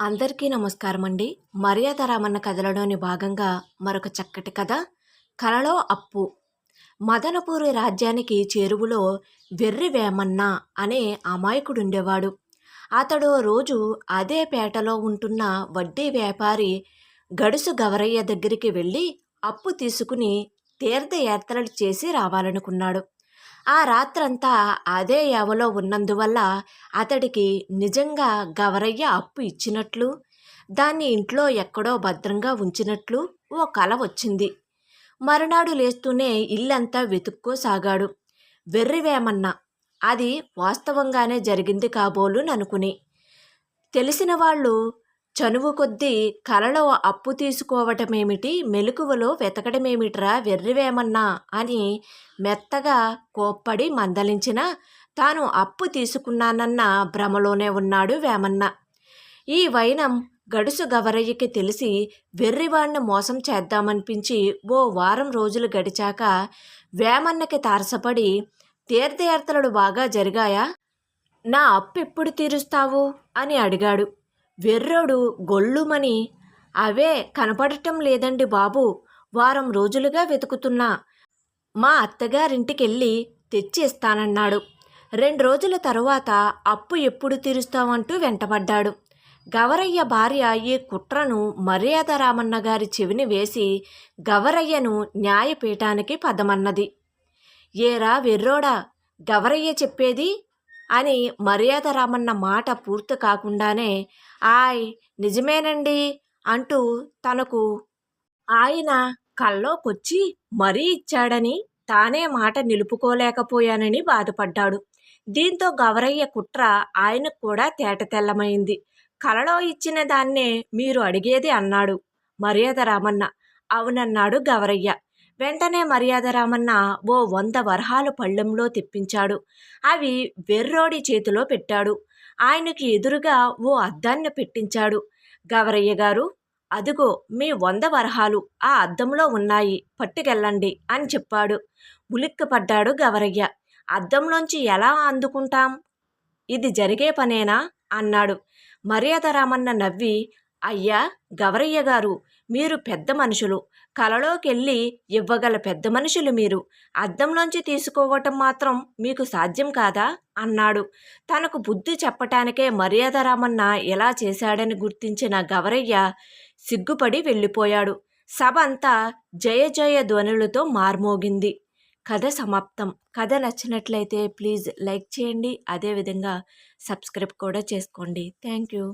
అందరికీ నమస్కారం అండి మర్యాద రామన్న కథలలోని భాగంగా మరొక చక్కటి కథ కలలో అప్పు. మదనపూరి రాజ్యానికి చేరువులో వెర్రి వేమన్న అనే అమాయకుడు ఉండేవాడు అతడు రోజు అదే పేటలో ఉంటున్న వడ్డీ వ్యాపారి గడుసు గవరయ్య దగ్గరికి వెళ్ళి అప్పు తీసుకుని తీర్థయాత్రలు చేసి రావాలనుకున్నాడు. ఆ రాత్రంతా అదే యావలో ఉన్నందువల్ల అతడికి నిజంగా గవరయ్య అప్పు ఇచ్చినట్లు దాన్ని ఇంట్లో ఎక్కడో భద్రంగా ఉంచినట్లు ఓ కల వచ్చింది. మరునాడు లేస్తూనే ఇల్లంతా వెతుక్కోసాగాడు. వెర్రివేమన్న అది వాస్తవంగానే జరిగింది కాబోలుననుకుని. తెలిసిన వాళ్ళు చనువు కొద్దీ కలలో అప్పు తీసుకోవటమేమిటి? మెలకువలో వెతకడమేమిట్రా వెర్రివేమన్నా? అని మెత్తగా కోప్పడి మందలించిన తాను అప్పు తీసుకున్నానన్న భ్రమలోనే ఉన్నాడు వేమన్న. ఈ వైనం గడుసు గవరయ్యకి తెలిసి వెర్రివాణ్ణి మోసం చేద్దామనిపించి ఓ వారం రోజులు గడిచాక వేమన్నకి తారసపడి తీర్థయాత్రలు బాగా జరిగాయా? నా అప్పు ఎప్పుడు తీరుస్తావు? అని అడిగాడు. వెర్రోడు గొల్లుమని అవే కనపడటం లేదండి బాబు వారం రోజులుగా వెతుకుతున్నా. మా అత్తగారింటికెళ్ళి తెచ్చి ఇస్తానన్నాడు రెండు రోజుల తరువాత అప్పు ఎప్పుడు తీరుస్తామంటూ వెంటపడ్డాడు గవరయ్య భార్య ఈ కుట్రను మర్యాద రామన్న గారి చెవిని వేసి గవరయ్యను న్యాయపీఠానికి పదమన్నది. ఏరా వెర్రోడా గవరయ్య చెప్పేది అని మర్యాద రామన్న మాట పూర్తి కాకుండానే ఆయ్ నిజమేనండి అంటూ తనకు ఆయన కల్లోకొచ్చి మరీ ఇచ్చాడని తానే మాట నిలుపుకోలేకపోయానని బాధపడ్డాడు. దీంతో గవరయ్య కుట్ర ఆయనకు కూడా తేటతెల్లమైంది కలలో ఇచ్చిన దాన్నే మీరు అడిగేది అన్నాడు మర్యాద రామన్న. అవునన్నాడు గవరయ్య. వెంటనే మర్యాద రామన్న ఓ వంద వరహాలు పళ్ళెంలో తెప్పించాడు. అవి వెర్రోడి చేతిలో పెట్టాడు. ఆయనకి ఎదురుగా ఓ అద్దాన్ని పెట్టించాడు. గవరయ్య గారు అదుగో మీ వంద వరహాలు ఆ అద్దంలో ఉన్నాయి. పట్టుకెళ్ళండి అని చెప్పాడు. ఉలిక్కిపడ్డాడు గవరయ్య. అద్దంలోంచి ఎలా అందుకుంటాం? ఇది జరిగే పనేనా? అన్నాడు. మర్యాద రామన్న నవ్వి అయ్యా గవరయ్య గారు మీరు పెద్ద మనుషులు. కలలోకెళ్ళి ఇవ్వగల పెద్ద మనుషులు మీరు. అద్దంలోంచి తీసుకోవటం మాత్రం మీకు సాధ్యం కాదా? అన్నాడు. తనకు బుద్ధి చెప్పటానికే మర్యాద రామన్న ఎలా చేశాడని గుర్తించిన గవరయ్య సిగ్గుపడి వెళ్ళిపోయాడు. సభ అంతా జయ జయ ధ్వనులతో మార్మోగింది. కథ సమాప్తం. కథ నచ్చినట్లయితే ప్లీజ్ లైక్ చేయండి. అదేవిధంగా సబ్స్క్రైబ్ కూడా చేసుకోండి. Thank you.